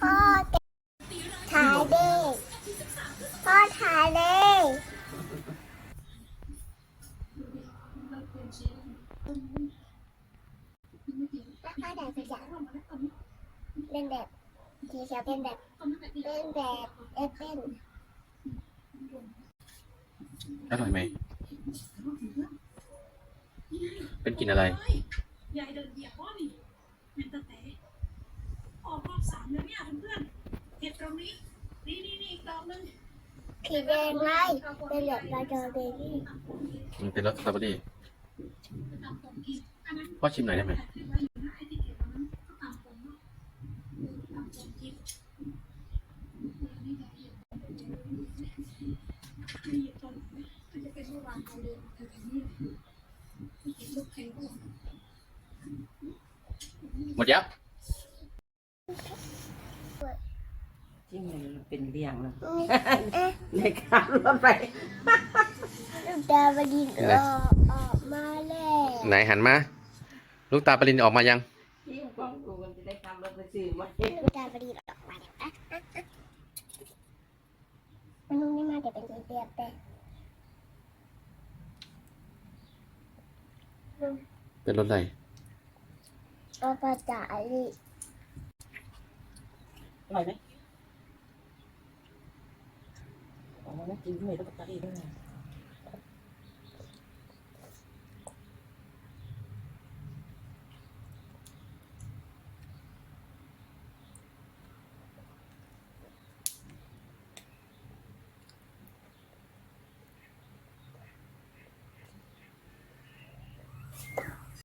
พ่อถ่ายเด็กพ่อถ่ายเด็กแล้วพ่อถ่ายตัวอย่างเป็นแบบสีเขียวเป็นแบบ เป็นแบบเอฟเป็นอร่อยไหม เป็นกลิ่นอะไร ยายเดินเหยียบว่านี่เป็นตะเตะ อกรอบสามแล้วเนี่ยเพื่อนๆเห็ดตรงนี้ นี่นี่นี่อีกดอกหนึงสีแดงไงเป็นแบบบาจอเบบี้มันเป็นรสสตรอเบอรี่พ่อชิมหน่อยได้ไหมหมดยัง จิ้มเลยเป็นเรียงแล้วเอ๊ะในการรถไปลูกดาวดินออกออกมาแล้วไหนหันมา ลูกตาปรินออกมายังจิ้มกล้องดูมันจะได้ทำรถไปซื้อมาลูกดาวดินออกมาแล้วอะอะอะมันนุ่มไม่มากแต่เป็นสีเดียบแต่เป็นรสอะไรเอาปลาจ่าลิอร่อยไหมอ๋อ นั่นกินด้วยแล้วก็ตัดอีกด้วย